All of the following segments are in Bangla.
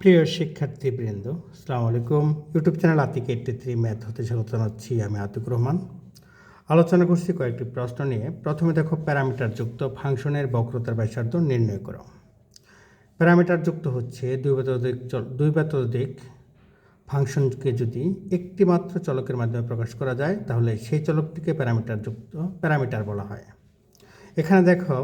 প্রিয় শিক্ষার্থীবৃন্দ, আসসালামু আলাইকুম। YouTube channel Atik eighty three math হতে স্বাগত জানাচ্ছি আমি আতিক রহমান। আলোচনা করছি কয়েকটি প্রশ্ন নিয়ে। প্রথমে দেখো প্যারামিটার যুক্ত ফাংশনের বক্রতার ব্যাসার্ধ নির্ণয় করো। প্যারামিটার যুক্ত হচ্ছে দুই বা ততোধিক দুই বা ততোধিক ফাংশনকে যদি একটি মাত্র চলকের মাধ্যমে প্রকাশ করা যায়, তাহলে সেই চলকটিকে প্যারামিটার যুক্ত প্যারামিটার বলা হয়। এখানে দেখো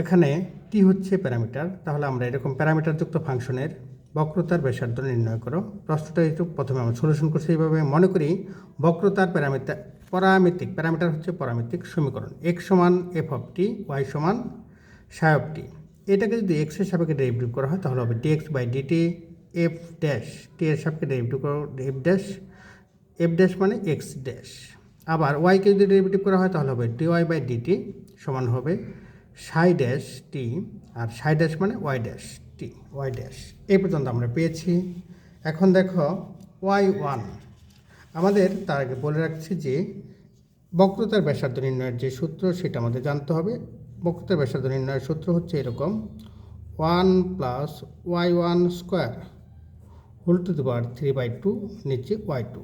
এখানে টি হচ্ছে প্যারামিটার। তাহলে আমরা এরকম প্যারামিটারযুক্ত ফাংশনের বক্রতার ব্যাসার্ধ নির্ণয় করো। প্রশ্নটা একটু প্রথমে আমরা সলিউশন করছি এইভাবে। মনে করি বক্রতার প্যারামিটার, পরামিতিক, প্যারামিটার হচ্ছে পরামিতিক সমীকরণ। এক্স সমান এফ অফ টি ওয়াই সমান সাই অফ টি এটাকে যদি এক্সের সাপেক্ষে ডেরিভেটিভ করা হয়, তাহলে হবে D X by D T F dash T এর সাপেক্ষে ডেরিভেটিভ করো এফ ড্যাশ এফ ড্যাশ মানে এক্স ড্যাশ আবার ওয়াইকে যদি ডেরিভেটিভ করা হয়, তাহলে হবে ডিওয়াই বাই ডিটি সমান হবে সাই ড্যাশ টি আর সাই ড্যাশ মানে Y dash T Y dash এই পর্যন্ত আমরা পেয়েছি। এখন দেখো ওয়াই ওয়ান আমাদের তার আগে বলে রাখছি যে বক্রতার ব্যাসার্ধ নির্ণয়ের যে সূত্র, সেটা আমাদের জানতে হবে। বক্রতার ব্যাসার্ধ নির্ণয়ের সূত্র হচ্ছে এরকম। One plus Y one square whole to the power three by two নিচে ওয়াই টু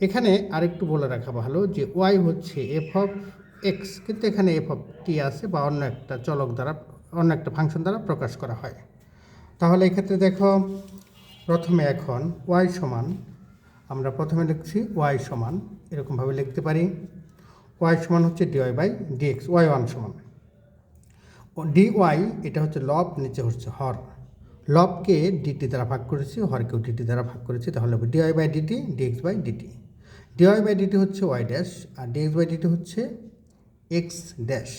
এখানে আরেকটু বলে রাখা ভালো যে ওয়াই হচ্ছে এফ অফ এক্স কিন্তু এখানে এফ অফ টি আছে বা অন্য একটা চলক দ্বারা, অন্য একটা ফাংশন দ্বারা প্রকাশ করা হয়। তাহলে এক্ষেত্রে দেখো, প্রথমে এখন ওয়াই সমান, আমরা প্রথমে লিখছি ওয়াই সমান, এরকমভাবে লিখতে পারি। ওয়াই সমান হচ্ছে D Y by D X Y one সমান। ডি ওয়াই এটা হচ্ছে লব, নিচে হচ্ছে হর। লবকে ডিটি দ্বারা ভাগ করেছি, হরকেও ডিটি দ্বারা ভাগ করেছি, তাহলে D Y by D T D X by D T D Y by D T হচ্ছে Y dash R D X by D T হচ্ছে এক্স ড্যাশ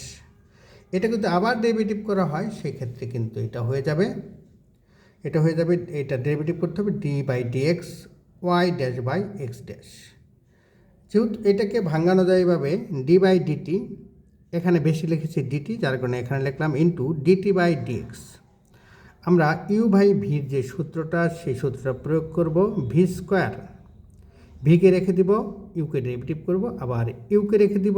এটা কিন্তু আবার ডেরিভেটিভ করা হয়, সেক্ষেত্রে কিন্তু এটা হয়ে যাবে। এটা হয়ে যাবে, এটা ডেরিভেটিভ করতে হবে D by D X Y dash by X dash যেহেতু এটাকে ভাঙানো যায় এইভাবে ডি বাই ডিটি এখানে বেশি লিখেছি ডিটি যার কারণে এখানে লিখলাম into D T by D X আমরা ইউ বাই ভির যে সূত্রটা, সেই সূত্রটা প্রয়োগ করব ভি স্কোয়ার ভিকে রেখে দিব ইউকে ডেরিভেটিভ করব, আবার ইউকে রেখে দিব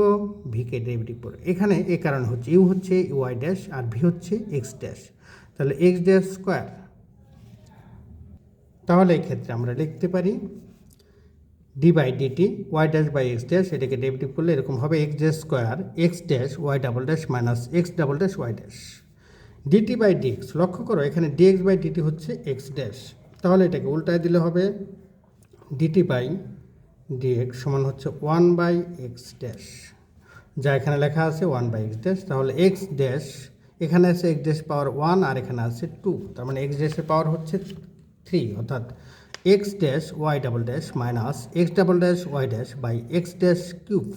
ভিকে ডেরিভেটিভ করব। এখানে এ কারণ হচ্ছে ইউ হচ্ছে ওয়াই ড্যাশ আর ভি হচ্ছে এক্স ড্যাশ তাহলে এক্স ড্যাশ স্কোয়ার তাহলে এক্ষেত্রে আমরা লিখতে পারি D by D T Y dash by X dash এটাকে ডেরিভেটিভ করলে এরকম হবে X dash square X dash Y double dash minus X double dash Y dash D T by D X লক্ষ্য করো, এখানে D X by D T হচ্ছে এক্স ড্যাশ তাহলে এটাকে উল্টায় দিলে হবে ডিটি বাই ডিএক্স সমান হচ্ছে ওয়ান বাই এক্স ড্যাশ যা এখানে লেখা আছে ওয়ান বাই এক্স ড্যাশ তাহলে এক্স ড্যাশ এখানে আছে এক্স ড্যাশ পাওয়ার ওয়ান আর এখানে আছে টু তার মানে এক্স ড্যাশের পাওয়ার হচ্ছে থ্রি অর্থাৎ X dash Y double dash minus X double dash Y dash by X dash cube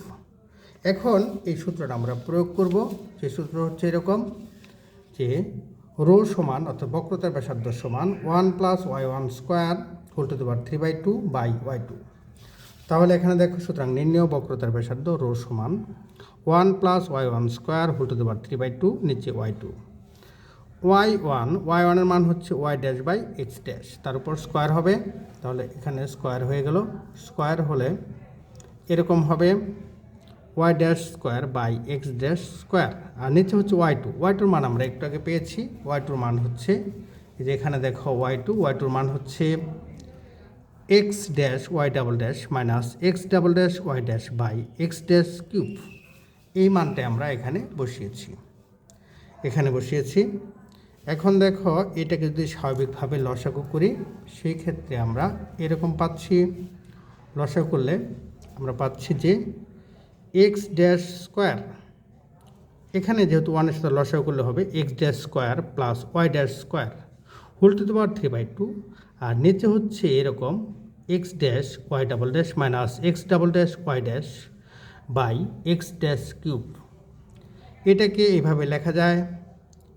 এখন এই সূত্রটা আমরা প্রয়োগ করব, যে সূত্র হচ্ছে এরকম, যে রো সমান অর্থাৎ বক্রতার ব্যাসার্ধ সমান one plus Y one square whole to the power three by two by Y two তাহলে এখানে দেখো, সুতরাং নির্ণয় বক্রতার ব্যাসার্ধ রো সমান one plus Y one square whole to the power three by two নিচে Y two. Y one, Y ওয়ানের মান হচ্ছে Y dash by X dash. তার উপর স্কোয়ার হবে, তাহলে এখানে স্কোয়ার হয়ে গেল। স্কোয়ার হলে এরকম হবে, Y dash square by X dash square. আর নিচে হচ্ছে ওয়াই টু, ওয়াই টুর মান আমরা একটু আগে পেয়েছি। ওয়াই টুর মান হচ্ছে যে এখানে দেখো ওয়াই টু, ওয়াই টুর মান হচ্ছে X dash Y double dash minus X double dash Y dash by X dash cube এই মানটা আমরা এখানে বসিয়েছি। এখানে বসিয়েছি। এখন দেখো, এটাকে যদি স্বাভাবিকভাবে লসাগু করি, সেই ক্ষেত্রে আমরা এরকম পাচ্ছি। লসাগু করলে আমরা পাচ্ছি যে এক্স ড্যাশ স্কোয়ার এখানে যেহেতু ওয়ানের সাথে লসাগু করলে হবে X dash square plus Y dash square whole to the power three by two আর নিচে হচ্ছে এরকম X dash Y double dash minus X double dash Y dash by X dash cube এটাকে এইভাবে লেখা যায়।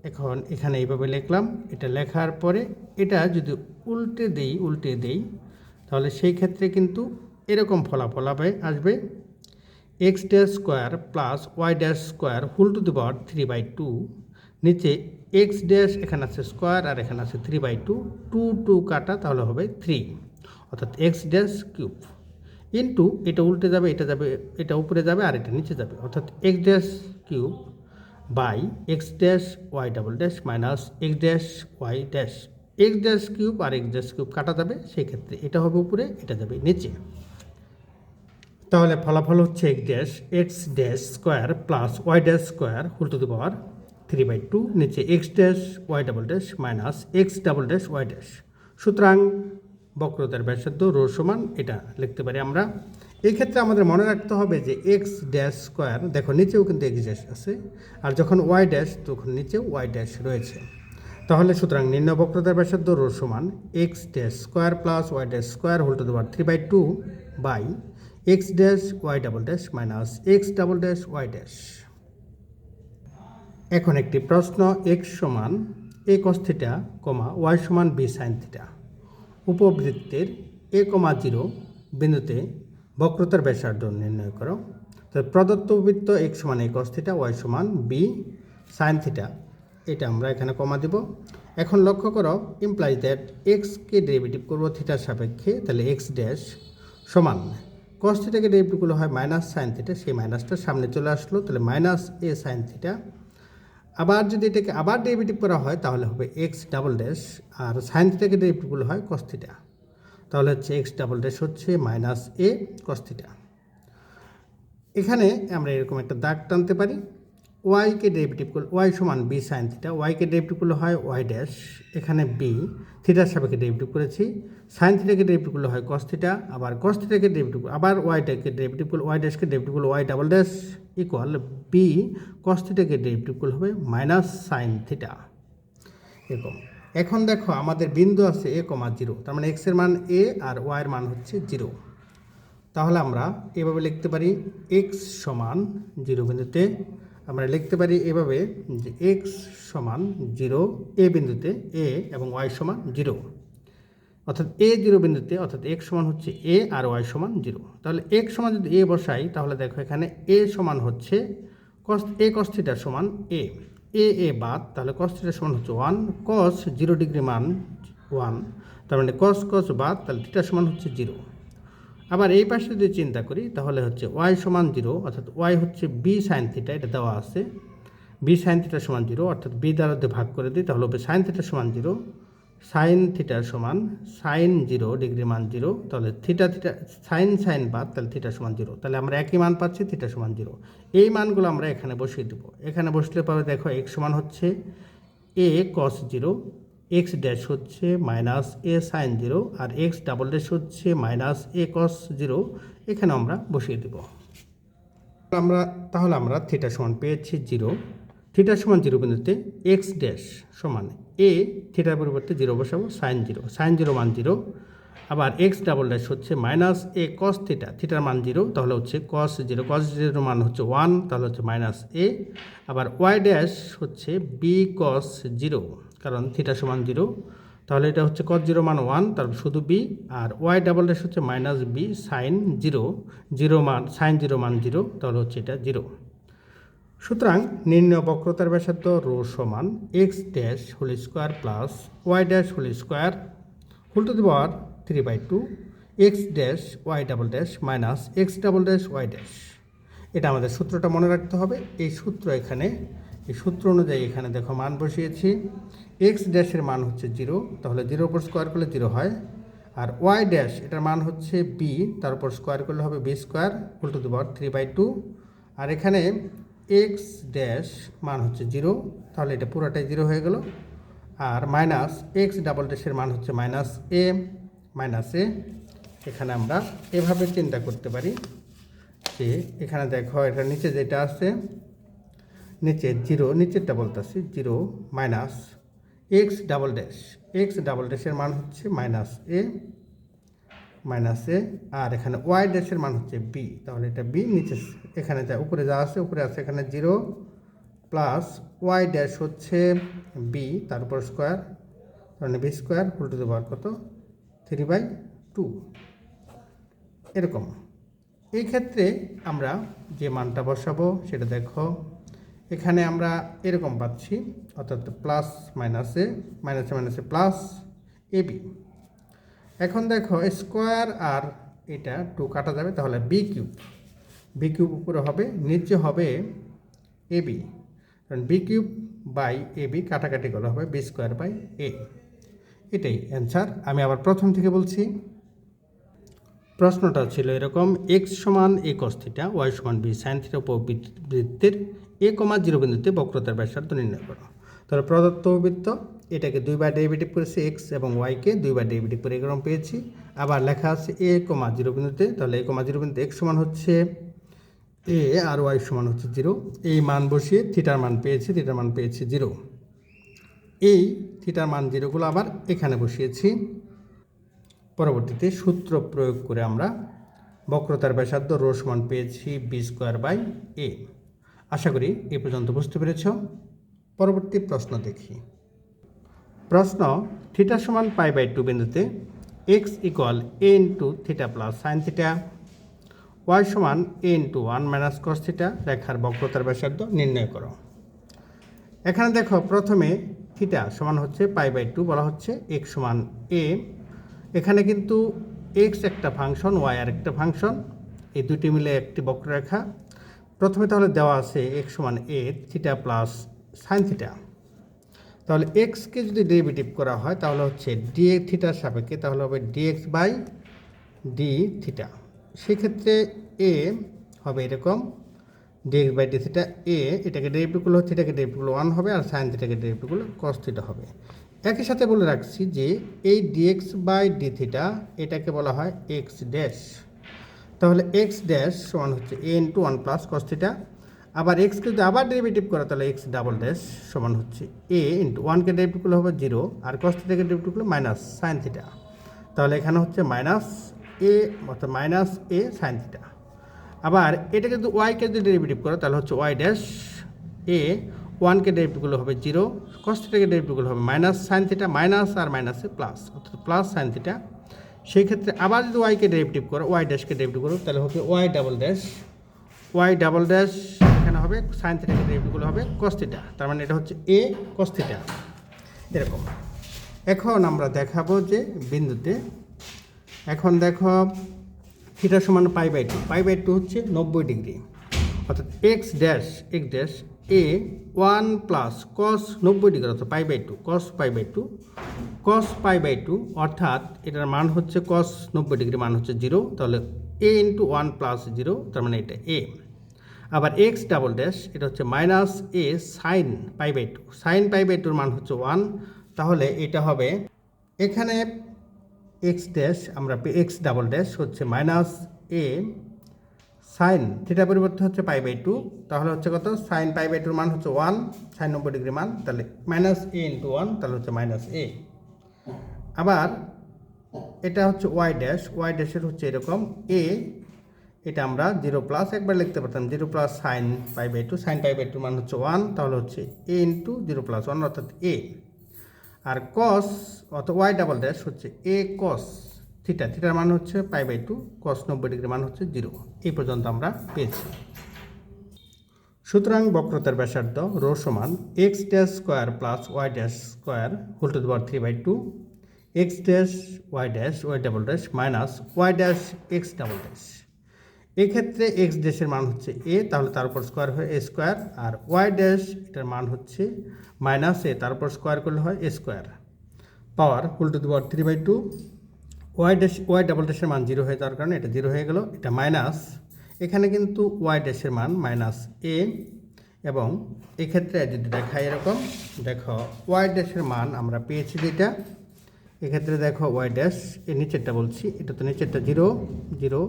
এখন এখানে এইভাবে লিখলাম। এটা লেখার পরে এটা যদি উল্টে দেই উল্টে দেই, তাহলে সেই ক্ষেত্রে কিন্তু এরকম ফলাফল হবে আসবে। X dash square plus Y dash square whole to the power three by two নিচে এক্স ড্যাশ এখানে আছে স্কোয়ার আর এখানে আছে three by two two two কাটা তাহলে হবে থ্রি অর্থাৎ এক্স ড্যাশ কিউব ইন্টু এটা উল্টে যাবে, এটা যাবে, এটা উপরে যাবে আর এটা নিচে যাবে। অর্থাৎ X dash cube by X dash Y double dash minus X dash Y dash X dash cube R X dash cube কাটা যাবে সেই ক্ষেত্রে। এটা হবে উপরে, এটা যাবে নিচে। তাহলে ফলাফল হচ্ছে X dash X dash square plus Y dash square whole to the power three by two নিচে X dash Y double dash minus X double dash Y dash সুতরাং বক্রতার ব্যাসার্ধ রো সমান এটা লিখতে পারি আমরা। এই ক্ষেত্রে আমাদের মনে রাখতে হবে যে এক্স ড্যাশ স্কোয়ার দেখো নিচেও কিন্তু এক্স ড্যাশ আছে, আর যখন ওয়াই ড্যাশ তখন নিচেও ওয়াই ড্যাশ রয়েছে। তাহলে সুতরাং নিম্ন বক্রতার ব্যাসার্ধ রো সমান X dash square plus Y dash square whole to the power three by two by X dash Y double dash minus X double dash Y dash এখন একটি প্রশ্ন এক্স সমান A cos theta comma Y সমান বি সাইন থিটা উপবৃত্তের এ কমা জিরো বিন্দুতে বক্রতার ব্যাসার্ধ নির্ণয় করো। তো প্রদত্ত বৃত্ত এক্স সমান এক কস থিটা ওয়াই সমান বি সাইন থিটা এটা আমরা এখানে কমা দিব। এখন লক্ষ্য করো ইমপ্লাই দ্যাট এক্সকে ডেরিভেটিভ করব থিটার সাপেক্ষে, তাহলে এক্স ড্যাশ সমান। কস থিটাকে করলে হয় মাইনাস সাইন থিটা সেই মাইনাসটা সামনে চলে আসলো, তাহলে মাইনাস এ সাইন থিটা আবার যদি এটাকে আবার ডেরিভেটিভ করা হয়, তাহলে হবে এক্স ডাবল ড্যাশ আর সাইন থিটাকে ডেরিভেটিভ হয় কস থিটা তাহলে হচ্ছে এক্স ডাবল ড্যাশ হচ্ছে মাইনাস এ কস থিটা এখানে আমরা এরকম একটা দাগ টানতে পারি। ওয়াইকে ডেরিভেটিভ করলে ওয়াই সমান বি সাইন থিটা ওয়াইকে ডেরিভেটিভ করলে হয় ওয়াই ড্যাশ এখানে বি থিটার সাপেক্ষে ডেরিভেটিভ করেছি। সাইন থিটাকে ডেরিভেটিভ করলে হয় কস থিটা আবার কস থিটাকে ডেরিভেটিভ আবার ওয়াইটাকে ডেরিভেটিভ করলে ওয়াই ড্যাশকে ডেরিভেটিভ করলে y double dash equal b cos থিটাকে derivative করলে হবে মাইনাস সাইন থিটা এরকম। এখন দেখো আমাদের বিন্দু আছে এ কমা জিরো তার মানে এক্সের মান এ আর ওয়াইয়ের মান হচ্ছে জিরো তাহলে আমরা এভাবে লিখতে পারি এক্স সমান জিরো বিন্দুতে, আমরা লিখতে পারি এভাবে যে এক্স সমান জিরো এ বিন্দুতে এ এবং ওয়াই সমান জিরো অর্থাৎ এ জিরো বিন্দুতে, অর্থাৎ এক্স সমান হচ্ছে এ আর ওয়াই সমান জিরো। তাহলে এক সমান যদি এ বসাই, তাহলে দেখো এখানে এ সমান হচ্ছে কস এ কস সমান এ। এ এ বাদ, তাহলে কস থিটার সমান হচ্ছে ওয়ান কস জিরো ডিগ্রি মান ওয়ান, তার মানে কস কস বাদ, তাহলে থিটার সমান হচ্ছে জিরো। আবার এই পাশে যদি চিন্তা করি, তাহলে হচ্ছে ওয়াই সমান জিরো, অর্থাৎ ওয়াই হচ্ছে বি সাইন থিটা এটা দেওয়া আছে। বি সাইন থিটা সমান জিরো, অর্থাৎ বি দ্বারা ভাগ করে দিই, তাহলে হবে সাইন থিটা সমান জিরো। সাইন থিটার সমান সাইন জিরো ডিগ্রি মান জিরো তাহলে থিটা থিটা সাইন সাইন বাদ, তাহলে থিটা সমান জিরো তাহলে আমরা একই মান পাচ্ছি থিটা সমান জিরো এই মানগুলো আমরা এখানে বসিয়ে দেবো। এখানে বসলে পাবে দেখো এক্স সমান হচ্ছে a cos zero x dash হচ্ছে মাইনাস এ সাইন জিরো আর এক্স ডাবল ড্যাশ হচ্ছে মাইনাস এ কস জিরো এখানে আমরা বসিয়ে দেব। আমরা, তাহলে আমরা থিটা সমান পেয়েছি জিরো থিটার সমান জিরো বিন্দুতে এক্স ড্যাশ সমান এ থিটার পরিবর্তে জিরো বসাবো সাইন জিরো সাইন জিরো মান জিরো আবার এক্স ডাবল ড্যাশ হচ্ছে মাইনাস এ কস থিটা থিটার মান জিরো তাহলে হচ্ছে কস জিরো কস জিরোর মান হচ্ছে ওয়ান তাহলে হচ্ছে মাইনাস এ আবার ওয়াই ড্যাশ হচ্ছে বি কস জিরো কারণ থিটা সমান জিরো তাহলে এটা হচ্ছে কস জিরো মান ওয়ান তারপর শুধু বি আর ওয়াই ডাবল ড্যাশ হচ্ছে minus b sine zero zero মান সাইন জিরো মান জিরো তাহলে হচ্ছে এটা জিরো সুতরাং নির্ণয় বক্রতার ব্যাসার্ধ রো সমান x dash whole square plus y dash whole square whole to the power three by two x dash y double dash minus x double dash y dash এটা আমাদের সূত্রটা মনে রাখতে হবে। এই সূত্র এখানে, এই সূত্র অনুযায়ী এখানে দেখো মান বসিয়েছি। এক্স ড্যাশের মান হচ্ছে জিরো তাহলে জিরোর উপর স্কোয়ার করলে জিরো হয়। আর ওয়াই ড্যাশ এটার মান হচ্ছে বি তার উপর স্কোয়ার করলে হবে b square whole to the power three by two আর এখানে এক্স ড্যাশ মান হচ্ছে জিরো তাহলে এটা পুরোটাই জিরো হয়ে গেল। আর মাইনাস এক্স ডাবল ড্যাশের মান হচ্ছে মাইনাস এ মাইনাস এ এখানে আমরা এভাবে চিন্তা করতে পারি যে এখানে দেখো এটা নিচে যেটা আছে, নিচে জিরো নিচেরটা বলতেছি zero minus x double dash x double ড্যাশের মান হচ্ছে মাইনাস এ মাইনাস এ, আর এখানে ওয়াই ড্যাশের মান হচ্ছে বি। তাহলে এটা বি নিচে এখানে যা, উপরে যা আছে, উপরে আছে এখানে জিরো প্লাস ওয়াই ড্যাশ হচ্ছে বি, তার উপর স্কোয়ার মানে বি স্কোয়ার হোল দেওয়ার কত? Three by two. এরকম। এই ক্ষেত্রে আমরা যে মানটা বসাবো, সেটা দেখো, এখানে আমরা এরকম পাচ্ছি, অর্থাৎ প্লাস মাইনাসে মাইনাসে মাইনাসে প্লাস এবি এখন দেখো স্কোয়ার আর এটা টু কাটা যাবে, তাহলে বি কিউব বি কিউব উপরে হবে, নিচে হবে এ বি কারণ b cube by a b কাটাকাটি করা হবে বি স্কোয়ার বাই এ এটাই অ্যান্সার আমি আবার প্রথম থেকে বলছি, প্রশ্নটা ছিল এরকম এক্স সমান এ কস থিটা ওয়াই সমান বি সাইন থিটা উপবৃত্তের এ কমা জিরো বিন্দুতে বক্রতার ব্যাসার্ধ নির্ণয় করো। তাহলে প্রদত্ত বৃত্ত এটাকে দুইবার ডেরিভেটিভ করেছে এক্স এবং ওয়াইকে দুইবার ডেরিভেটিভ করে এরকম পেয়েছি। আবার লেখা আছে এ কমা জিরো বিন্দুতে, তাহলে এ কমা জিরো বিন্দুতে এক্স সমান হচ্ছে এ আর ওয়াই সমান হচ্ছে জিরো এই মান বসিয়ে থিটার মান পেয়েছি থিটার মান পেয়েছি জিরো এই থিটার মান জিরোগুলো আবার এখানে বসিয়েছি। পরবর্তীতে সূত্র প্রয়োগ করে আমরা বক্রতার ব্যাসার্ধ রো সমান পেয়েছি বি স্কোয়ার বাই এ আশা করি এ পর্যন্ত বুঝতে পেরেছ। পরবর্তী প্রশ্ন দেখি। প্রশ্ন থিটা সমান পাই বাই টু বিন্দুতে x equal a into theta plus sine theta, y সমান a into one minus cos theta, রেখার বক্রতার ব্যাসার্ধ নির্ণয় করো। এখানে দেখো প্রথমে থিটা সমান হচ্ছে পাই বাই টু বলা হচ্ছে এক্স সমান এ এখানে কিন্তু এক্স একটা ফাংশন, ওয়াই আর একটা ফাংশন, এই দুটি মিলে একটি বক্ররেখা। প্রথমে তাহলে দেওয়া আছে এক্স সমান a theta plus sine theta. তাহলে এক্সকে যদি ডেরিভেটিভ করা হয়, তাহলে হচ্ছে ডি থিটার সাপেক্ষে, তাহলে হবে ডিএক্স বাই ডি থিটা সেক্ষেত্রে এ হবে এরকম d x by d theta a এটাকে ডেরিভেটিভ করলে হচ্ছে এটাকে ডেরিভেটিভ করলে ওয়ান হবে, আর সাইন থিটাকে ডেরিভেটিভ করলে কস থিটা হবে। একই সাথে বলে রাখছি যে এই ডিএক্স বাই ডি থিটা এটাকে বলা হয় এক্স ড্যাশ তাহলে এক্স ড্যাশ ওয়ান হচ্ছে a into one plus cos theta আবার এক্সকে যদি আবার ডেরিভেটিভ করা, তাহলে এক্স ডাবল ড্যাশ সমান হচ্ছে এ ইন্টু ওয়ানকে ডেরিভেটিভ করলে হবে জিরো আর কস থিটাকে ডেরিভেটিভ করলে মাইনাস সাইন থিটা তাহলে এখানে হচ্ছে মাইনাস এ অর্থাৎ মাইনাস এ সাইন থিটা আবার এটাকে যদি ওয়াইকে যদি ডেরিভেটিভ করো, তাহলে হচ্ছে ওয়াই ড্যাশ এ ওয়ানকে ডেরিভেটিভগুলো হবে জিরো কস থিটাকে ডেরিভেটিভগুলো হবে মাইনাস সাইন থিটা মাইনাস আর মাইনাসে প্লাস অর্থাৎ প্লাস সাইন থিটা সেই ক্ষেত্রে আবার যদি ওয়াইকে ডেরিভেটিভ করো ওয়াই ড্যাশকে ডেরিভেটিভ করো তাহলে হবে y double dash y double dash হবে সাইন থিটাকে ডেরিভেটিভগুলো হবে কস থিটা তার মানে এটা হচ্ছে এ কস থিটা এরকম। এখন আমরা দেখাবো যে বিন্দুতে, এখন দেখো থিটা সমান pi by two pi by two হচ্ছে নব্বই ডিগ্রি। অর্থাৎ x dash x dash a one plus cos নব্বই ডিগ্রি, অর্থাৎ pi by two cos pi by two cos pi by two অর্থাৎ এটার মান হচ্ছে কস নব্বই ডিগ্রি, মান হচ্ছে জিরো তাহলে a into one plus zero তার মানে এটা এ আবার এক্স ডাবল ড্যাশ এটা হচ্ছে minus a sine pi by two sine pi by টুর মান হচ্ছে ওয়ান তাহলে এটা হবে এখানে এক্স ড্যাশ আমরা এক্স ডাবল ড্যাশ হচ্ছে মাইনাস এ সাইন থিটা পরিবর্তে হচ্ছে পাই বাই টু তাহলে হচ্ছে কত? সাইন পাই বাই টুর মান হচ্ছে ওয়ান সাইন নব্বই ডিগ্রি মান, তাহলে মাইনাস এ ইন্টু ওয়ান তাহলে হচ্ছে মাইনাস এ আবার এটা হচ্ছে ওয়াই ড্যাশ ওয়াই ড্যাশের হচ্ছে এরকম এ এটা আমরা জিরো প্লাস একবার লিখতে পারতাম zero plus sine pi by two sine pi by টুর মান হচ্ছে ওয়ান তাহলে হচ্ছে a into zero plus one অর্থাৎ এ আর কস অর্থাৎ ওয়াই ডাবল ড্যাশ হচ্ছে এ কস থিটা থিটার মান হচ্ছে পাই বাই টু কস নব্বই ডিগ্রি মান হচ্ছে জিরো এই পর্যন্ত আমরা পেয়েছি। সুতরাং বক্রতার ব্যাসার্ধ রো সমান x dash square plus y dash square whole to power three by two x dash y dash y double dash minus y dash x double dash এক্ষেত্রে এক্স ড্যাশের মান হচ্ছে এ তাহলে তার উপর স্কোয়ার হয় এ স্কোয়ার আর ওয়াই ড্যাশ, এটার মান হচ্ছে মাইনাস এ তার উপর স্কোয়ার করলে হয় a square power whole to the power three by two y dash y double ড্যাশের মান জিরো হয়ে যাওয়ার কারণে এটা জিরো হয়ে গেল, এটা মাইনাস এখানে কিন্তু ওয়াই ড্যাশের মান মাইনাস এ এবং এক্ষেত্রে যদি দেখাই এরকম, দেখো ওয়াই ড্যাশের মান আমরা পেয়েছি যেটা, এক্ষেত্রে দেখো ওয়াই ড্যাশ, এর নিচেরটা বলছি, এটা তো নিচেরটা জিরো জিরো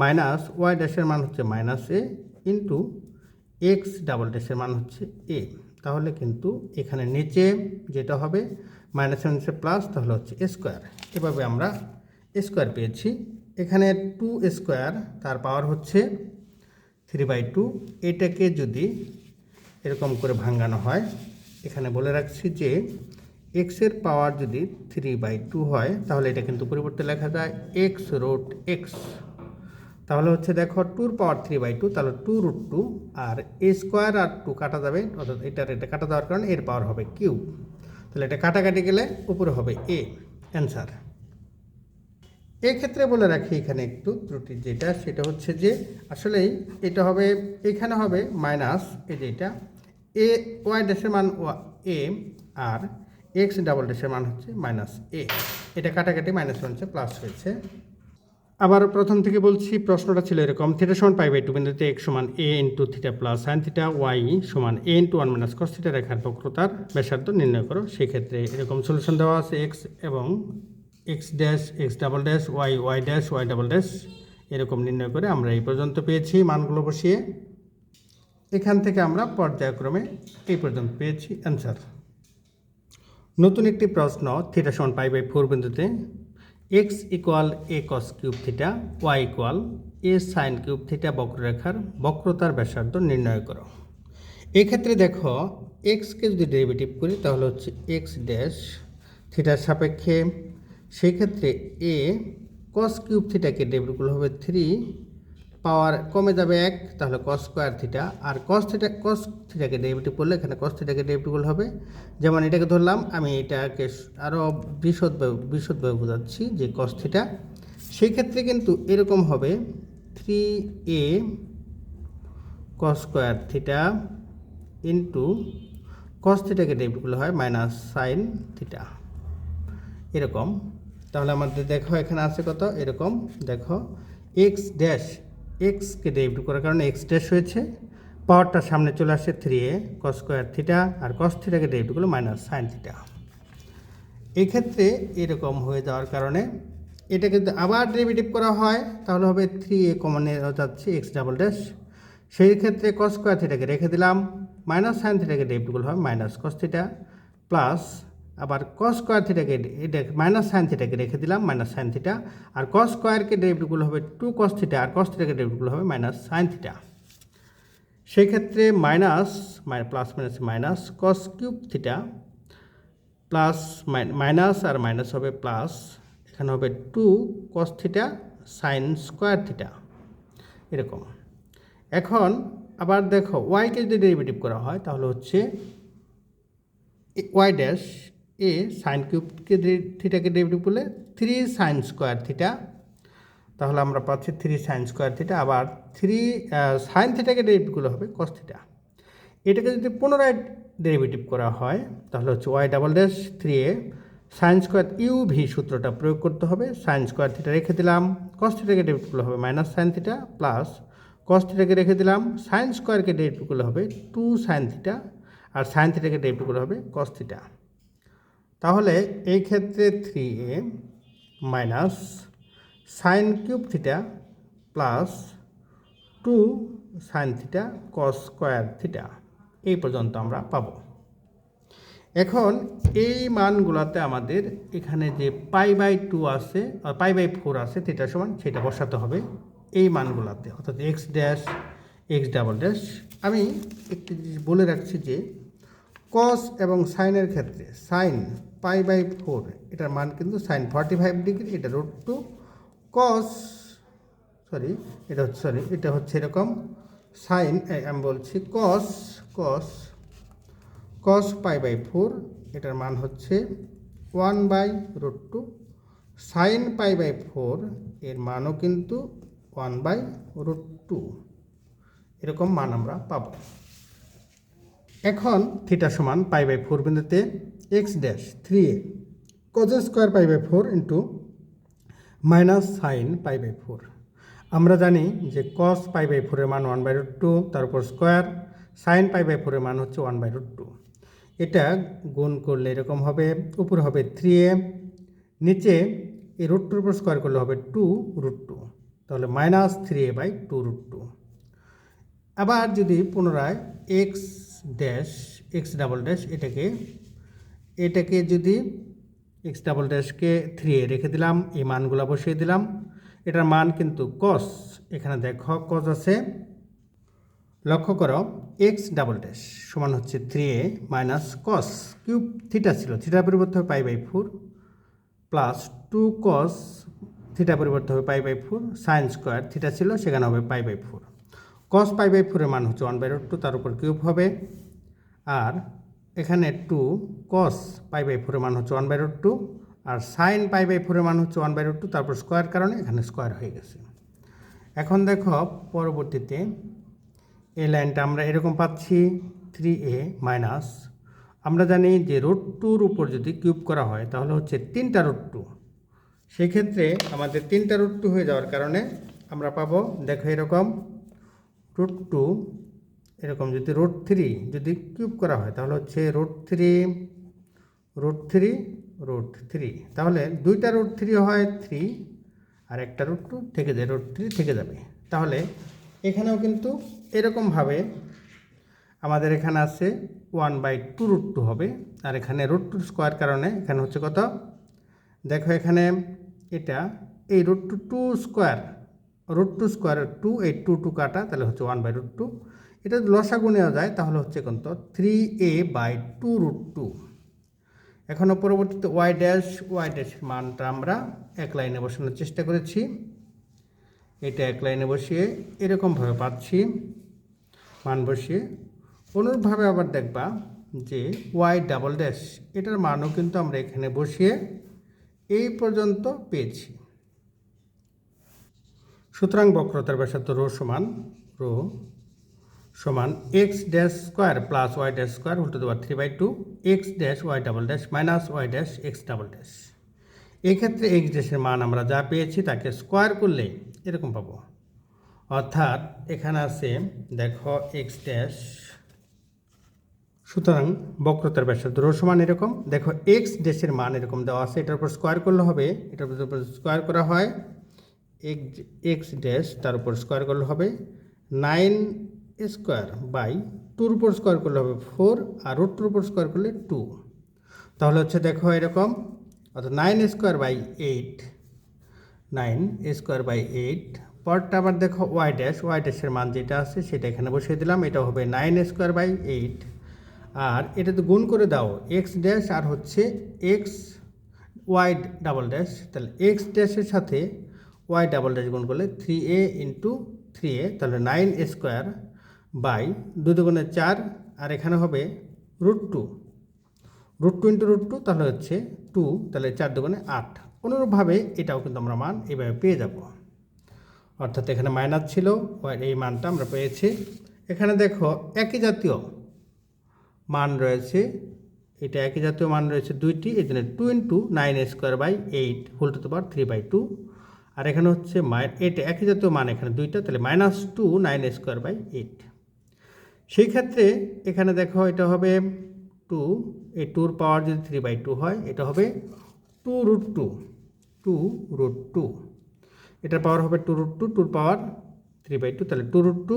মাইনাস ওয়াই ড্যাশের মান হচ্ছে minus a into x double ড্যাশের মান হচ্ছে এ। তাহলে কিন্তু এখানে নিচে যেটা হবে, মাইনাস নিচে প্লাস, তাহলে হচ্ছে স্কোয়ার। এভাবে আমরা স্কোয়ার পেয়েছি। এখানে টু স্কোয়ার, তার পাওয়ার হচ্ছে থ্রি বাই টু। এটাকে যদি এরকম করে ভাঙানো হয়, এখানে বলে রাখছি যে এক্সের পাওয়ার যদি থ্রি বাই টু হয়, তাহলে এটা কিন্তু পরিবর্তে লেখা যায় এক্স রুট এক্স। তাহলে হচ্ছে দেখো টুর পাওয়ার থ্রি বাই টু তাহলে টু রুট টু আর এ স্কোয়ার আর টু কাটা যাবে, অর্থাৎ এটার এটা কাটা দেওয়ার কারণে এর পাওয়ার হবে কিউ তাহলে এটা কাটাকাটি গেলে উপরে হবে এ অ্যান্সার এক্ষেত্রে বলে রাখি এখানে একটু ত্রুটি যেটা, সেটা হচ্ছে যে আসলেই এটা হবে, এখানে হবে মাইনাস এই যে এটা এ ওয়াই ড্যাশের মান এ আর এক্স ডাবল ড্যাশের মান হচ্ছে মাইনাস এ এটা কাটাকাটি মাইনাস হচ্ছে প্লাস হয়েছে। আবার প্রথম থেকে বলছি, প্রশ্নটা ছিল এরকম থিটা সমান পাই বাই টু বিন্দুতে এক্স সমান a into theta plus sine theta y সমান a into one minus cos theta রেখার বক্রতার ব্যাসার্ধ নির্ণয় করো। সেক্ষেত্রে এরকম সলিউশন দেওয়া আছে এক্স এবং x dash x double dash y y dash y double dash এরকম নির্ণয় করে আমরা এই পর্যন্ত পেয়েছি মানগুলো বসিয়ে। এখান থেকে আমরা পর্যায়ক্রমে এই পর্যন্ত পেয়েছি অ্যান্সার নতুন একটি প্রশ্ন থিটা সমান পাই বাই ফোর বিন্দুতে x equal a cos cube theta y equal a sine cube theta বক্ররেখার বক্রতার ব্যাসার্ধ নির্ণয় করো। এক্ষেত্রে দেখো এক্সকে যদি ডেরিভেটিভ করি, তাহলে হচ্ছে এক্স ড্যাশ থিটার সাপেক্ষে। সেই ক্ষেত্রে এ কস কিউব থিটাকে ডেরিভেটিভ হবে থ্রি পাওয়ার কমে যাবে এক, তাহলে কস স্কোয়ার থিটা আর কস থিটা কস থিটাকে ডেরিভেটিভ করলে এখানে কস থিটাকে ডেরিভেটিভ হবে। যেমন এটাকে ধরলাম, আমি এটাকে আরও বিশদভাবে বিশদভাবে বোঝাচ্ছি যে কস থিটা সেই ক্ষেত্রে কিন্তু এরকম হবে three a cos square theta into cos থিটাকে derivative করলে হয় মাইনাস সাইন থিটা এরকম। তাহলে আমাদের দেখো এখানে আছে কত? এরকম। দেখো এক্স ড্যাশ এক্সকে ডেরিভেটিভ করার কারণে এক্স ড্যাশ হয়েছে পাওয়ারটা সামনে চলে আসে three a cos square theta R cos থিটাকে ডেরিভেটিভ করলে মাইনাস সাইন থিটা এই ক্ষেত্রে এরকম হয়ে যাওয়ার কারণে এটাকে যদি আবার ডেরিভেটিভ করা হয়, তাহলে হবে থ্রি এ কমনে যাচ্ছে এক্স ডাবল ড্যাশ সেই ক্ষেত্রে কস স্কোয়ার থিটাকে রেখে দিলাম মাইনাস সাইন থিটাকে ডেরিভেটিভ করলে হবে মাইনাস কস থিটা প্লাস আবার কস স্কোয়ার থিটাকে এটা মাইনাস সাইন থিটাকে রেখে দিলাম মাইনাস সাইন থিটা আর কস স্কোয়ারকে ডেরিভেটিভগুলো হবে টু কস থিটা আর কস থিটাকে ডেরিভেটিভগুলো হবে মাইনাস সাইন থিটা সেই ক্ষেত্রে minus plus minus minus cos cube theta plus minus আর মাইনাস হবে প্লাস এখানে হবে two cos theta sine square theta এরকম। এখন আবার দেখো ওয়াইকে যদি ডেরিভেটিভ করা হয়, তাহলে হচ্ছে ওয়াই ড্যাশ এ সাইন কিউবকে থিটাকে ডেরিভেটিভ করলে থ্রি সাইন স্কোয়ার থিটা তাহলে আমরা পাচ্ছি থ্রি সাইন স্কোয়ার থিটা আবার থ্রি সাইন থিটাকে ডেরিভেটিভ করলে হবে কস থিটা এটাকে যদি পুনরায় ডেরিভেটিভ করা হয়, তাহলে হচ্ছে y double dash three a sine square u v সূত্রটা প্রয়োগ করতে হবে সাইন স্কোয়ার থিটা রেখে দিলাম কস থিটাকে ডেরিভেটিভ করলে হবে minus sine theta plus cos থিটাকে রেখে দিলাম সাইন স্কোয়ারকে ডেরিভেটিভ করলে হবে টু সাইন থিটা আর সাইন থিটাকে ডেরিভেটিভ করলে হবে কস থিটা তাহলে এই ক্ষেত্রে three a minus sine cube theta plus two sine theta cos square theta এই পর্যন্ত আমরা পাবো। এখন এই মানগুলোতে আমাদের এখানে যে পাই বাই টু আছে পাই বাই ফোর আছে থিটা সমান, সেটা বসাতে হবে এই মানগুলোতে। অর্থাৎ x dash x double dash আমি একটি জিনিস বলে রাখছি যে কস এবং সাইনের ক্ষেত্রে সাইন পাই বাই ফোর এটার মান কিন্তু সাইন ফর্টি ফাইভ ডিগ্রি এটা রুট টু কস সরি এটা হচ্ছে সরি এটা হচ্ছে এরকম সাইন আমি বলছি কস কস কস পাই বাই ফোর এটার মান হচ্ছে one by root two sine pi by four এর মানও কিন্তু ওয়ান বাই রুট টু এরকম মান আমরা পাবো। এখন থিটা সমান পাই বাই ফোর বিন্দুতে x dash three a. Cos square pi by four into minus sine pi by four. আমরা জানি যে কস পাই বাই ফোরের মান ওয়ান বাই রুট টু তার উপর স্কোয়ার সাইন পাই বাই ফোরের মান হচ্ছে ওয়ান বাই রুট টু এটা গুণ করলে এরকম হবে, উপর হবে থ্রি এ, নিচে এই রুট টুর উপর স্কোয়ার করলে হবে টু রুট টু তাহলে minus three a by two root two আবার যদি পুনরায় x dash x double dash এটাকে এটাকে যদি এক্স ডাবল ড্যাশকে থ্রি এ রেখে দিলাম, এই মানগুলো বসিয়ে দিলাম, এটার মান কিন্তু কস এখানে দেখো কস আছে। লক্ষ্য করো এক্স ডাবল ড্যাশ সমান হচ্ছে three a minus cos cube theta ছিল থিটার পরিবর্তে হবে pi by four plus two cos theta পরিবর্তে হবে pi by four sine square theta ছিল, সেখানে হবে pi by four cos pi by ফোরের মান হচ্ছে ওয়ান বাই রুট টু তার উপর কিউব হবে। আর এখানে টু কস পাই বাই ফোরের মান হচ্ছে ওয়ান বাই রুট টু আর সাইন পাই বাই ফোরের মান হচ্ছে ওয়ান বাই রুট টু তারপর স্কোয়ার কারণে এখানে স্কোয়ার হয়ে গেছে। এখন দেখো পরবর্তীতে এই লাইনটা আমরা এরকম পাচ্ছি থ্রি এ মাইনাস আমরা জানি যে রুট টুর উপর যদি কিউব করা হয়, তাহলে হচ্ছে তিনটা রুট টু সেক্ষেত্রে আমাদের তিনটা রুট টু হয়ে যাওয়ার কারণে আমরা পাবো, দেখো এরকম রুট টু এরকম যদি রুট থ্রি যদি কিউব করা হয়, তাহলে হচ্ছে root three root three root three তাহলে দুইটা রুট থ্রি হয় থ্রি আর একটা রুট টু থেকে যায় রুট থ্রি থেকে যাবে। তাহলে এখানেও কিন্তু এরকমভাবে আমাদের এখানে আছে one by two root two হবে। আর এখানে রুট টু স্কোয়ার কারণে এখানে হচ্ছে কত? দেখো এখানে এটা, এই root two two square root two square two এই টু টু কাটা, তাহলে হচ্ছে ওয়ান বাই রুট টু এটা লসাগু নেওয়া যায়, তাহলে হচ্ছে কত? Three a by two root two এখনও পরবর্তীতে ওয়াই ড্যাশ ওয়াই ড্যাশের মানটা আমরা এক লাইনে বসানোর চেষ্টা করেছি। এটা এক লাইনে বসিয়ে এরকমভাবে পাচ্ছি। মান বসিয়ে অনুরূপভাবে আবার দেখবা যে ওয়াই ডাবল ড্যাশ এটার মানও কিন্তু আমরা এখানে বসিয়ে এই পর্যন্ত পেয়েছি। সুতরাং বক্রতার ব্যাসার্ধ রো সমান রো সমান x dash square plus y dash square উল্টো দেওয়ার three by two x dash y double dash minus y dash x double dash এক্ষেত্রে এক্স ড্যাশের মান আমরা যা পেয়েছি তাকে স্কোয়ার করলে এরকম পাবো। অর্থাৎ এখানে আছে, দেখো এক্স ড্যাশ সুতরাং বক্রতার ব্যাসার্ধ রো সমান এরকম। দেখো এক্স ড্যাশের মান এরকম দেওয়া আছে, এটার উপর স্কোয়ার করলে হবে, এটার উপর স্কোয়ার করা হয় এক্স ড্যাশ তার উপর স্কোয়ার করলে হবে নাইন স্কোয়ার বাই টুর উপর স্কোয়ার করলে হবে ফোর আর রুট টুর উপর স্কোয়ার করলে টু তাহলে হচ্ছে দেখো এরকম, অর্থাৎ nine square by eight nine square by eight পরটা আবার দেখো ওয়াই ড্যাশ ওয়াই ড্যাশের মান যেটা আছে সেটা এখানে বসিয়ে দিলাম এটা হবে নাইন স্কোয়ার বাই এইট আর এটা তো গুণ করে দাও এক্স ড্যাশ আর হচ্ছে এক্স ওয়াই ডাবল ড্যাশ তাহলে এক্স ড্যাশের সাথে ওয়াই ডাবল ড্যাশ গুণ করলে three a into three a তাহলে নাইন স্কোয়ার বাই দুই দুগুণে চার, আর এখানে হবে root two root two into root two তাহলে হচ্ছে টু তাহলে চার দুগুণে আট। অনুরূপভাবে এটাও কিন্তু আমরা মান এইভাবে পেয়ে যাব। অর্থাৎ এখানে মাইনাস ছিল এই মানটা আমরা পেয়েছি। এখানে দেখো একই জাতীয় মান রয়েছে। এটা একই জাতীয় মান রয়েছে দুইটি এই জন্য two into nine square by eight whole two power three by two আর এখানে হচ্ছে মাই এটা একই জাতীয় মান এখানে দুইটা, তাহলে minus two nine square by eight সেই ক্ষেত্রে এখানে দেখো এটা হবে টু এই টুর পাওয়ার যদি থ্রি বাই টু হয়, এটা হবে two root two two root two এটার পাওয়ার হবে টু রুট টু টুর পাওয়ার থ্রি বাই টু তাহলে টু রুট টু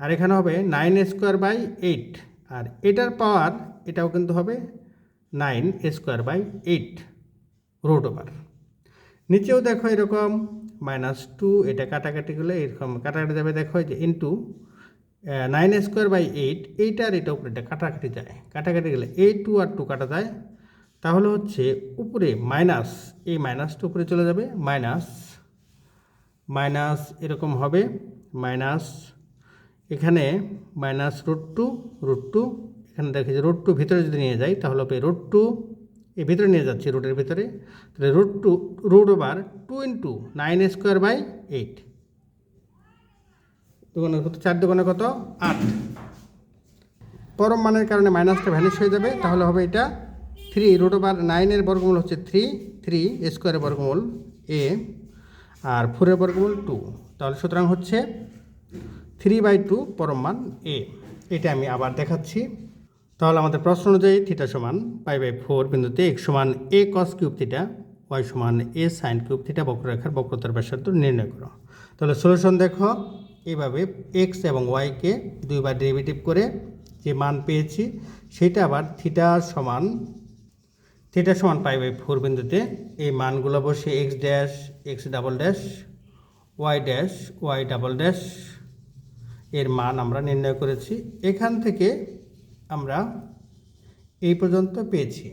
আর এখানে হবে নাইন স্কোয়ার বাই এইট আর এটার পাওয়ার এটাও কিন্তু হবে nine square by eight root over নিচেও দেখো এরকম মাইনাস টু এটা কাটাকাটি করলে এরকম কাটাকাটি যাবে, দেখো যে into nine square by eight এইটা আর এটা উপরে এটা কাটাকাটি যায়। কাটাকাটি গেলে এই টু আর টু কাটা যায়। তাহলে হচ্ছে উপরে মাইনাস এই মাইনাসটা উপরে চলে যাবে মাইনাস মাইনাস এরকম হবে মাইনাস এখানে minus root two root two এখানে দেখে যে রুট টু ভিতরে যদি নিয়ে যাই, তাহলে হবে রুট টু এই ভিতরে নিয়ে যাচ্ছি রুটের ভিতরে। তাহলে root two root over two into nine square by eight দোকানে কত? চার দোকানে কত? আট। পরম মানের কারণে মাইনাসটা ভ্যানিশ হয়ে যাবে, তাহলে হবে এটা থ্রি রুট ওভার নাইনের বর্গমূল হচ্ছে থ্রি থ্রি স্কোয়ারের বর্গমূল এ আর ফোরের বর্গমূল টু তাহলে সুতরাং হচ্ছে থ্রি বাই টু পরম মান এ এটা আমি আবার দেখাচ্ছি। তাহলে আমাদের প্রশ্ন অনুযায়ী থিটা সমান পাই বাই ফোর বিন্দুতে এক সমান a cos cube theta, y সমান এ সাইন কিউব থিটা বক্ররেখার বক্রতার ব্যাসার্ধ নির্ণয় করো। তাহলে সলিউশন দেখো এইভাবে এক্স এবং ওয়াইকে দুইবার ডেরিভেটিভ করে যে মান পেয়েছি, সেটা আবার থিটা সমান থিটা সমান পাই বাই ফোর বিন্দুতে এই মানগুলো বসে x dash, x double dash, y dash, y double dash এর মান আমরা নির্ণয় করেছি। এখান থেকে আমরা এই পর্যন্ত পেয়েছি।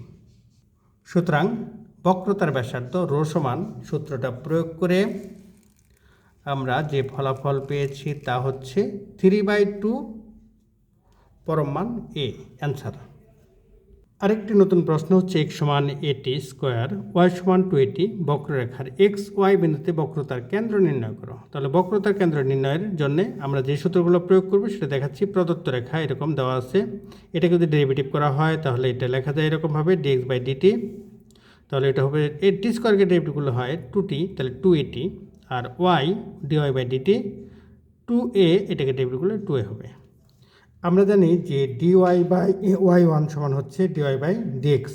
সুতরাং বক্রতার ব্যাসার্ধ রো সমান সূত্রটা প্রয়োগ করে আমরা যে ফলাফল পেয়েছি তা হচ্ছে থ্রি বাই টু পরম মান এ অ্যান্সার আরেকটি নতুন প্রশ্ন হচ্ছে এক্স সমান এটি স্কোয়ার ওয়াই সমান টু এটি বক্ররেখার এক্স ওয়াই বিন্দুতে বক্রতার কেন্দ্র নির্ণয় করো। তাহলে বক্রতার কেন্দ্র নির্ণয়ের জন্য আমরা যে সূত্রগুলো প্রয়োগ করব সেটা দেখাচ্ছি। প্রদত্ত রেখা এরকম দেওয়া আছে। এটাকে যদি ডেরিভেটিভ করা হয় তাহলে এটা লেখা যায় এরকমভাবে ডিএক্স বাই ডিটি তাহলে এটা হবে এ টি স্কোয়ারকে ডেরিভেটিভগুলো হয় টু টি তাহলে two a t R y dy by dt two a এটাকে ডেরিভেটিভ করলে টু এ হবে। আমরা জানি যে ডিওয়াই বাই ওয়াই ওয়ান সমান হচ্ছে ডিওয়াই বাই ডিএক্স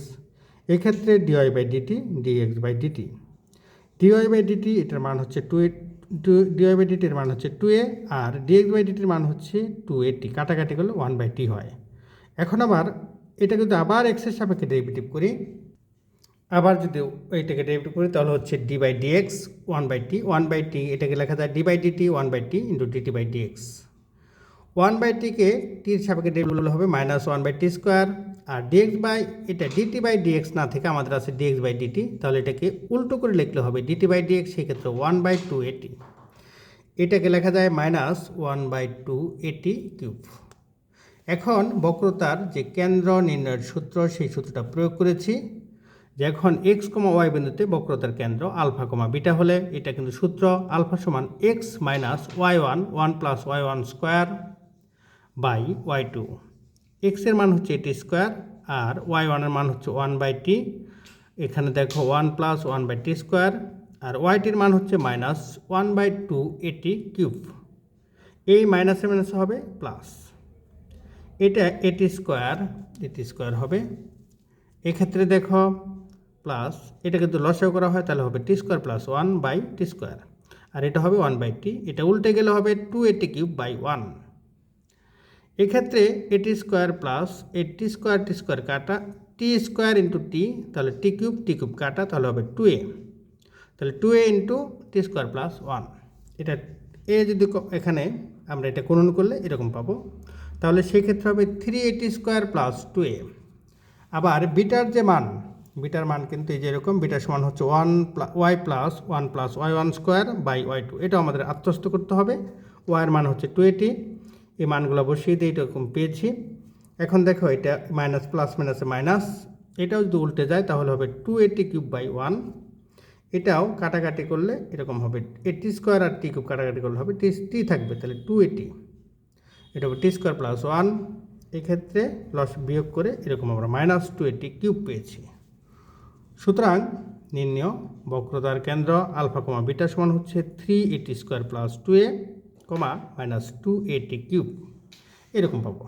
এক্ষেত্রে dy by dt dx by dt dy by dt এটার মান হচ্ছে two a two dy by ডিটির মান হচ্ছে টু এ আর ডিএক্স বাই ডিটির মান হচ্ছে টু এটি কাটাকাটি করলে ওয়ান বাই টি হয়। এখন আবার এটা কিন্তু আবার এক্সের সাপেক্ষে ডেরিভেটিভ করি। আবার যদি এইটাকে ডেরিভেটিভ করি, তাহলে হচ্ছে d by dx one by t one by t এটাকে লেখা যায় d by dt one by t into dt by dx one by টিকে টির সাপেক্ষে ডেরিভেটিভ হবে minus one by t square. R dx by, এটা ডিটি বাই ডিএক্স না থেকে আমাদের আছে ডিএক্স বাই ডিটি তাহলে এটাকে উল্টো করে লিখলে হবে ডিটি বাই ডিএক্স সেক্ষেত্রে one by two a t এটাকে লেখা যায় minus one by two a t cube এখন বক্রতার যে কেন্দ্র নির্ণয়ের সূত্র, সেই সূত্রটা প্রয়োগ করেছি। যে এখন এক্স কমা ওয়াই বিন্দুতে বক্রতার কেন্দ্র আলফা কমা বিটা হলে এটা কিন্তু সূত্র আলফা সমান x minus y one one plus y one square by y two এক্সের মান হচ্ছে এটি স্কোয়ার আর ওয়াই ওয়ানের মান হচ্ছে ওয়ান বাই টি এখানে দেখো one plus one by t square আর ওয়াইটির মান হচ্ছে minus one by two a t cube এই মাইনাসের মাইনাস হবে প্লাস এটা এটি স্কোয়ার এটি স্কোয়ার হবে। এক্ষেত্রে দেখো প্লাস এটা কিন্তু লসেও করা হয়, তাহলে হবে t square plus one by t square আর এটা হবে ওয়ান বাই টি এটা উল্টে গেলে হবে two a t cube by one এক্ষেত্রে a t square plus, a t square, t square কাটা, টি স্কোয়ার ইন্টু টি, তাহলে টি কিউব টি কিউব কাটা, তাহলে হবে টু এ। তাহলে two a into t square plus one. এটা এ যদি এখানে আমরা এটা গুণন করলে এরকম পাবো। তাহলে সেক্ষেত্রে হবে three a t square plus two a. আবার বিটার যে মান, বিটার মান কিন্তু এই যে এরকম, বিটার সমান হচ্ছে one y plus, one plus y one square by y two. এটাও আমাদের আত্মস্থ করতে হবে। ওয়াইয়ের মান হচ্ছে টু এইটি এই মানগুলো বসিয়ে দিয়ে এরকম পেয়েছি। এখন দেখো এটা মাইনাস প্লাস মাইনাসে মাইনাস এটাও যদি উল্টে যায় তাহলে হবে two a t cube by one এটাও কাটাকাটি করলে এরকম হবে। এটি স্কোয়ার আর টি কিউব কাটাকাটি করলে হবে টি টি থাকবে তাহলে টু এটি এটা হবে টি স্কোয়ার প্লাস ওয়ান এক্ষেত্রে লস বিয়োগ করে এরকম আমরা মাইনাস টু এটি কিউব পেয়েছি। সুতরাং নির্ণয় বক্রতার কেন্দ্র আলফা কমা বিটা সমান হচ্ছে three a t square plus two a comma minus two a t cube এরকম পাবো।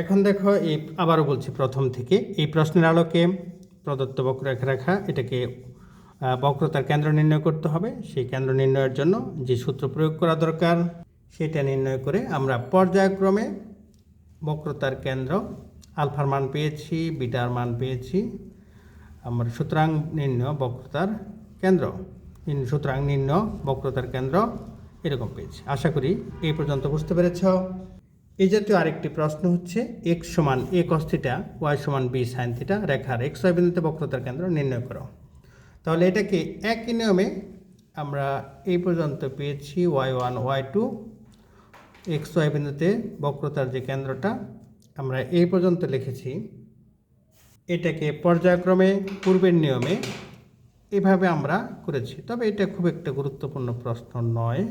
এখন দেখো এই আবারও বলছি প্রথম থেকে। এই প্রশ্নের আলোকে প্রদত্ত বক্ররেখা রেখা এটাকে বক্রতার কেন্দ্র নির্ণয় করতে হবে। সেই কেন্দ্র নির্ণয়ের জন্য যে সূত্র প্রয়োগ করা দরকার, সেটা নির্ণয় করে আমরা পর্যায়ক্রমে বক্রতার কেন্দ্র আলফার মান পেয়েছি, বিটার মান পেয়েছি। আমরা সুতরাং নির্ণয় বক্রতার কেন্দ্র। সুতরাং নির্ণয় বক্রতার কেন্দ্র এরকম পেয়েছি। আশা করি এই পর্যন্ত বুঝতে পেরেছ। এই জাতীয় আরেকটি প্রশ্ন হচ্ছে এক্স সমান এ কস থিটা ওয়াই সমান বি সাইন থিটা রেখার এক্স ওয়াই বিন্দুতে বক্রতার কেন্দ্র নির্ণয় করো। তাহলে এটাকে একই নিয়মে আমরা এই পর্যন্ত পেয়েছি y one y two x y বিন্দুতে বক্রতার যে কেন্দ্রটা, আমরা এই পর্যন্ত লিখেছি। এটাকে পর্যায়ক্রমে, পূর্বের নিয়মে এভাবে আমরা করেছি। তবে এটা খুব একটা গুরুত্বপূর্ণ প্রশ্ন নয়।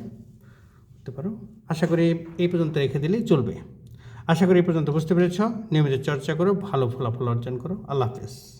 করতে পারো। আশা করি এই পর্যন্ত রেখে দিলেই চলবে। আশা করি এই পর্যন্ত বুঝতে পেরেছ। নিয়মিত চর্চা করো, ভালো ফলাফল অর্জন করো। আল্লাহ হাফেজ।